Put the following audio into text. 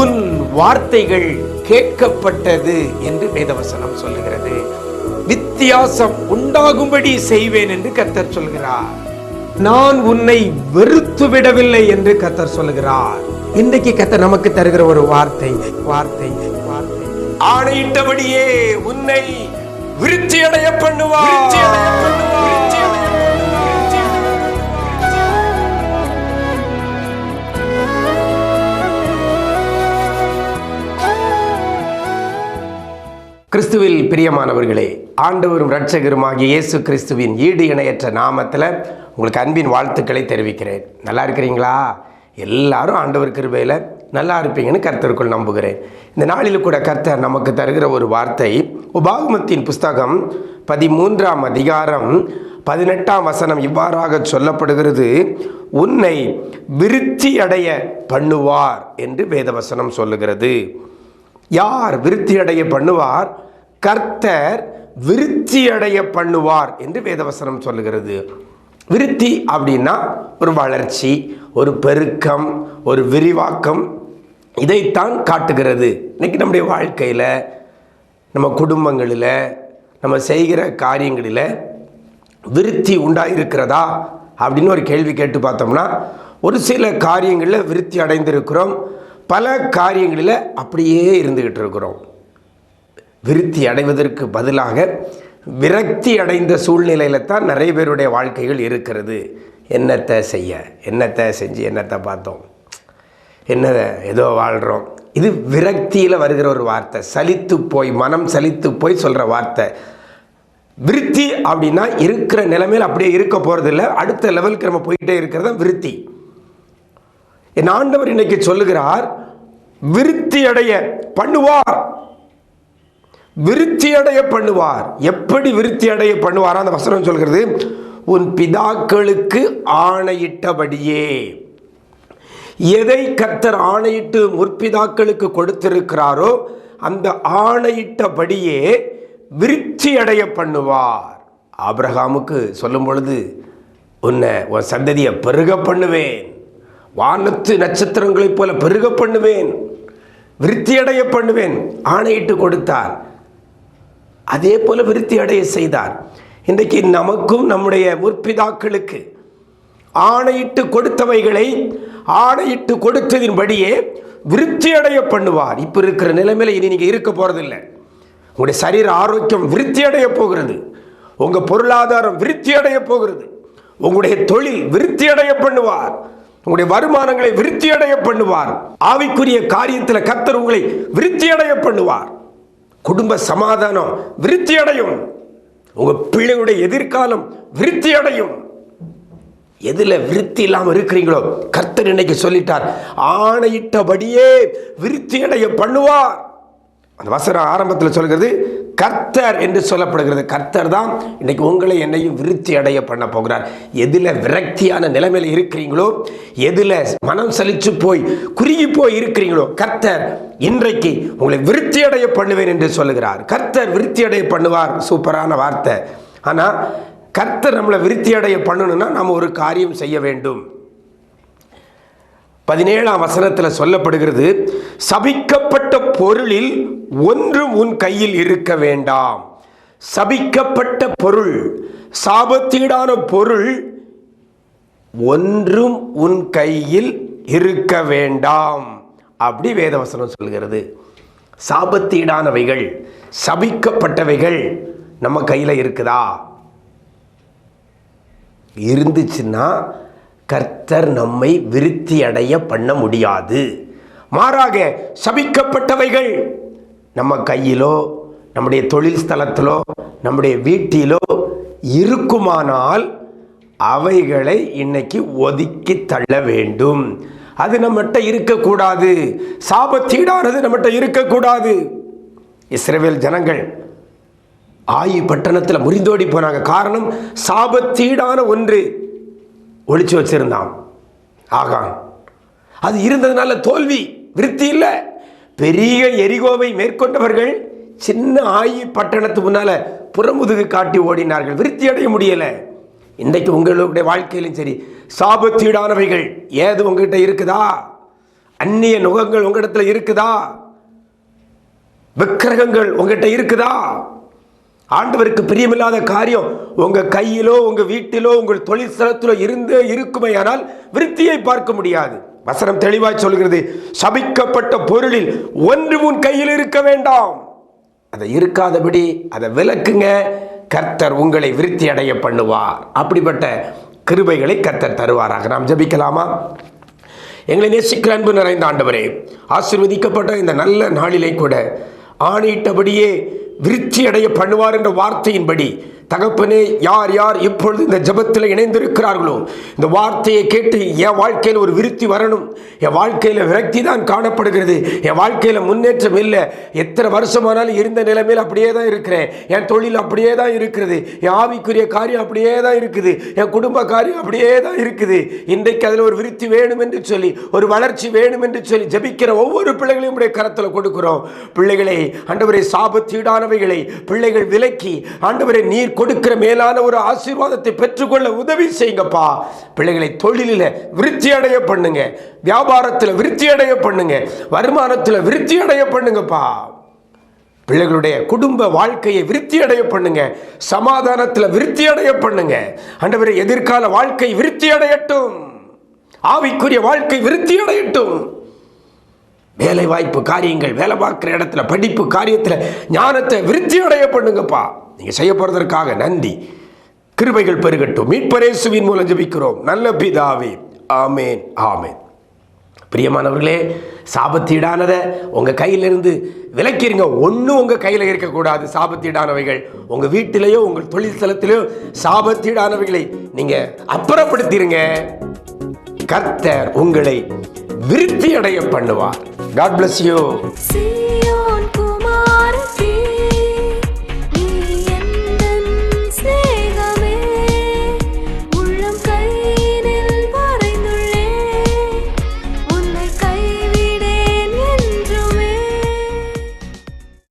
உன் வார்த்தைகள் கேட்கப்பட்டது என்று வேதவசனம் சொல்லுகிறது. வித்தியாசம் உண்டாகும்படி செய்வேன் என்று கத்தர் சொல்கிறார். நான் உன்னை வெறுத்து விடவில்லை என்று கத்தர் சொல்கிறார். இன்றைக்கு கத்தர் நமக்கு தருகிற ஒரு வார்த்தை வார்த்தை வார்த்தை. ஆணையிட்டபடியே உன்னை விருத்தி அடைய பண்ணுவார். கிறிஸ்துவில் பிரியமானவர்களே ஆண்டவரும் இரட்சகருமாகிய இயேசு கிறிஸ்துவின் ஈடு இணையற்ற நாமத்தில் உங்களுக்கு அன்பின் வாழ்த்துக்களை தெரிவிக்கிறேன். நல்லா இருக்கிறீங்களா? எல்லாரும் ஆண்டவர் கிருபையில் நல்லா இருப்பீங்கன்னு கர்த்தருக்குள் நம்புகிறேன். இந்த நாளில் கூட கர்த்தர் நமக்கு தருகிற ஒரு வார்த்தை உபாகமத்தின் புஸ்தகம் பதிமூன்றாம் அதிகாரம் பதினெட்டாம் வசனம் இவ்வாறாக சொல்லப்படுகிறது உன்னை விருத்தி அடைய பண்ணுவார் என்று வேதவசனம் சொல்லுகிறது. யார் விருத்தி அடைய பண்ணுவார்? கர்த்தர் விருத்தி அடைய பண்ணுவார் என்று வேதவசனம் சொல்லுகிறது. விருத்தி அப்படின்னா ஒரு வளர்ச்சி ஒரு பெருக்கம் ஒரு விரிவாக்கம். இதைத்தான் காட்டுகிறது. இன்னைக்கு நம்முடைய வாழ்க்கையில் நம்ம குடும்பங்களில் நம்ம செய்கிற காரியங்களில் விருத்தி உண்டாயிருக்கிறதா அப்படின்னு ஒரு கேள்வி கேட்டு பார்த்தோம்னா ஒரு சில காரியங்களில் விருத்தி அடைந்திருக்கிறோம். பல காரியங்களில் அப்படியே இருந்துக்கிட்டு இருக்கிறோம். விருத்தி அடைவதற்கு பதிலாக விரக்தி அடைந்த சூழ்நிலையில் தான் நிறைய பேருடைய வாழ்க்கைகள் இருக்கிறது. என்னத்தை செய்ய? என்னத்தை செஞ்சு என்னத்தை பார்த்தோம்? என்ன ஏதோ வாழ்கிறோம் இது விரக்தியில் வருகிற ஒரு வார்த்தை. சலித்து போய் மனம் சலித்து போய் சொல்கிற வார்த்தை. விருத்தி அப்படின்னா இருக்கிற நிலைமையில் அப்படியே இருக்க போகிறதில்ல அடுத்த லெவலுக்கு நம்ம போயிட்டே இருக்கிறது தான் விருத்தி. என் ஆண்டவர் இன்னைக்கு சொல்லுகிறார் விருத்தி அடைய பண்ணுவார். விருத்தி அடைய பண்ணுவார் எப்படி விருத்தி அடைய பண்ணுவார் அந்த வசனம் சொல்கிறது உன் பிதாக்களுக்கு ஆணையிட்டபடியே. எதை கர்த்தர் ஆணையிட்டு முற்பிதாக்களுக்கு கொடுத்திருக்கிறாரோ அந்த ஆணையிட்டபடியே விருத்தி அடைய பண்ணுவார் ஆபிரகாமுக்கு சொல்லும் பொழுது உன்னை உன் சந்ததியை பெருக பண்ணுவேன். வானத்து நட்சத்திரங்களைப் போல பெருக பண்ணுவேன். விருத்தி அடைய பண்ணுவேன் ஆணையிட்டு கொடுத்தார். அதே போல விருத்தி அடைய செய்தார். இன்றைக்கு நமக்கும் நம்முடைய முற்பிதாக்களுக்கு ஆணையிட்டு கொடுத்தவைகளை ஆணையிட்டு கொடுத்ததின்படியே விருத்தி அடைய பண்ணுவார். இப்போ இருக்கிற நிலைமையில் இனி நீங்கள் இருக்க போகிறதில்லை உங்களுடைய சரீர ஆரோக்கியம் விருத்தி அடைய போகிறது. உங்கள் பொருளாதாரம் விருத்தி அடைய போகிறது. உங்களுடைய தொழில் விருத்தி அடைய பண்ணுவார். உங்களுடைய வருமானங்களை விருத்தி அடைய பண்ணுவார். ஆவிக்குரிய காரியத்தில் கத்தர் உங்களை விருத்தி அடைய பண்ணுவார். குடும்ப சமாதானம் விருத்தி அடையும் உங்க பிள்ளையுடைய எதிர்காலம் விருத்தி அடையும் எதுல விருத்தி இல்லாமல் இருக்கிறீங்களோ? கர்த்தர் இன்னைக்கு சொல்லிட்டார் ஆணையிட்டபடியே விருத்தி அடைய பண்ணுவார். அந்த வசனம் ஆரம்பத்தில் சொல்கிறது கர்த்தர் என்று சொல்லப்படுகிறது. கர்த்தர் தான் இன்னைக்கு உங்களை என்னையும் விருத்தி அடைய பண்ண போகிறார். எதில் விரக்தியான நிலைமையில் இருக்கிறீங்களோ எதில் மனம் சலிச்சு போய் குறுகி போய் இருக்கிறீங்களோ கர்த்தர் இன்றைக்கு உங்களை விருத்தி அடைய பண்ணுவேன் என்று சொல்லுகிறார். கர்த்தர் விருத்தி அடைய பண்ணுவார். சூப்பரான வார்த்தை. ஆனால் கர்த்தர் நம்மளை விருத்தி அடைய பண்ணணும்னா நம்ம ஒரு காரியம் செய்ய வேண்டும். பதினேழாம் வசனத்தில் சொல்லப்படுகிறது சபிக்கப்பட்ட பொருளில் ஒன்றும் உன் கையில் இருக்க வேண்டாம். சபிக்கப்பட்ட பொருள் சாபத்தீடான பொருள் ஒன்றும் உன் கையில் இருக்க வேண்டாம். அப்படி வேதவசனம் சொல்கிறது. சாபத்தீடானவைகள் சபிக்கப்பட்டவைகள் நம்ம கையில் இருக்குதா? இருந்துச்சுன்னா கர்த்தர் நம்மை விருத்தி அடைய பண்ண முடியாது. மாறாக சபிக்கப்பட்டவைகள் நம்ம கையிலோ நம்முடைய தொழில் ஸ்தலத்திலோ நம்முடைய வீட்டிலோ இருக்குமானால் அவைகளை இன்னைக்கு ஒதுக்கி தள்ள வேண்டும். அது நம்மகிட்ட இருக்கக்கூடாது. சாபத்தீடானது நம்மகிட்ட இருக்கக்கூடாது. இஸ்ரேவேல் ஜனங்கள் ஆயி பட்டணத்தில் முறிந்தோடி போனாங்க. காரணம் சாபத்தீடான ஒன்று ஒழிச்சு வச்சிருந்தான். ஆகான். அது இருந்ததுனால தோல்வி. விருத்தி இல்லை. பெரிய எரிகோவை மேற்கொண்டவர்கள் சின்ன ஆயி பட்டணத்து முன்னால புறமுதுகு காட்டி ஓடினார்கள். விருத்தி அடைய முடியலை. இன்றைக்கு உங்களுடைய வாழ்க்கையிலும் சரி சாபத்தீடானவைகள் ஏது உங்ககிட்ட இருக்குதா? அந்நிய நுகங்கள் உங்களிடத்துல இருக்குதா? விக்கிரகங்கள் உங்ககிட்ட இருக்குதா? ஆண்டவருக்கு பிரியமில்லாத காரியம் உங்க கையிலோ உங்க வீட்டிலோ உங்கள் தொழிற்சலத்திலோ இருந்தே இருக்குமே ஆனால் விருத்தியை பார்க்க முடியாது. வசனம் தெளிவாய் சொல்கிறது சபிக்கப்பட்ட பொருளில் ஒன்று உன் கையில் இருக்க வேண்டாம். அதை இருக்காதபடி அதை விலக்குங்க கர்த்தர் உங்களை விருத்தி அடைய பண்ணுவார். அப்படிப்பட்ட கிருபைகளை கர்த்தர் தருவாராக. நாம் ஜபிக்கலாமா? எங்களை நேசிக்கிற அன்பு நிறைந்த ஆண்டவரே ஆசீர்வதிக்கப்பட்ட இந்த நல்ல நாளிலே கூட ஆணையிட்டபடியே விருத்தி அடைய பண்ணுவார் என்ற வார்த்தையின்படி தகப்பனே யார் யார் இப்பொழுது இந்த ஜெபத்தில் இணைந்திருக்கிறார்களோ இந்த வார்த்தையை கேட்டு என் வாழ்க்கையில் ஒரு விருத்தி வரணும். என் வாழ்க்கையில் விரக்தி தான் காணப்படுகிறது. என் வாழ்க்கையில் முன்னேற்றம் இல்லை. எத்தனை வருஷமானாலும் இருந்த நிலைமையில் அப்படியே தான் இருக்கிறேன். என் தொழில் அப்படியே தான் இருக்கிறது. என் ஆவிக்குரிய காரியம் அப்படியே தான் இருக்குது. என் குடும்ப காரியம் அப்படியே தான் இருக்குது. இன்றைக்கு அதில் ஒரு விருத்தி வேணும் என்று சொல்லி ஒரு வளர்ச்சி வேணும் என்று சொல்லி ஜபிக்கிற ஒவ்வொரு பிள்ளைகளையும் உடைய கரத்தில் கொடுக்கிறோம். பிள்ளைகளை ஆண்டவரை சாபத்தீடானவைகளை பிள்ளைகள் விலக்கி ஆண்டவரை நீர் கொடுக்கிற மேலான ஒரு ஆசீர்வாதத்தை பெற்றுக்கொள்ள உதவி செய்யுங்கப்பா. பிள்ளைகளை தொழிலில் விருத்தி அடைய பண்ணுங்க. வியாபாரத்தில் விருத்தி அடைய பண்ணுங்க. வருமானத்தில் விருத்தி அடைய பண்ணுங்கப்பா. பிள்ளைகளுடைய குடும்ப வாழ்க்கையை விருத்தி அடைய பண்ணுங்க. சமாதானத்தில் விருத்தி அடைய பண்ணுங்க. ஆண்டவரை எதிர்கால வாழ்க்கை விருத்தி அடையட்டும். ஆவிக்குரிய வாழ்க்கை விருத்தி அடையட்டும். வேலை வாய்ப்பு காரியங்கள் வேலை பார்க்குற இடத்துல படிப்பு காரியத்தில் ஞானத்தை விருத்தி அடைய பண்ணுங்கப்பா. நீங்கள் செய்ய போகிறதற்காக நன்றி. கிருபைகள் பெருகட்டும். மீட்பரேசுவின் மூலம் ஜபிக்கிறோம். நல்ல பிதாவே. ஆமேன். ஆமேன். பிரியமானவர்களே சாபத்தீடானதை உங்கள் கையிலிருந்து விலக்கிருங்க. ஒன்றும் உங்கள் கையில் இருக்கக்கூடாது. சாபத்தீடானவைகள் உங்கள் வீட்டிலேயோ உங்கள் தொழில் ஸ்தலத்திலேயோ சாபத்தீடானவைகளை நீங்கள் அப்புறப்படுத்திடுங்க கர்த்தர் உங்களை விருத்தி அடைய பண்ணுவார். God bless you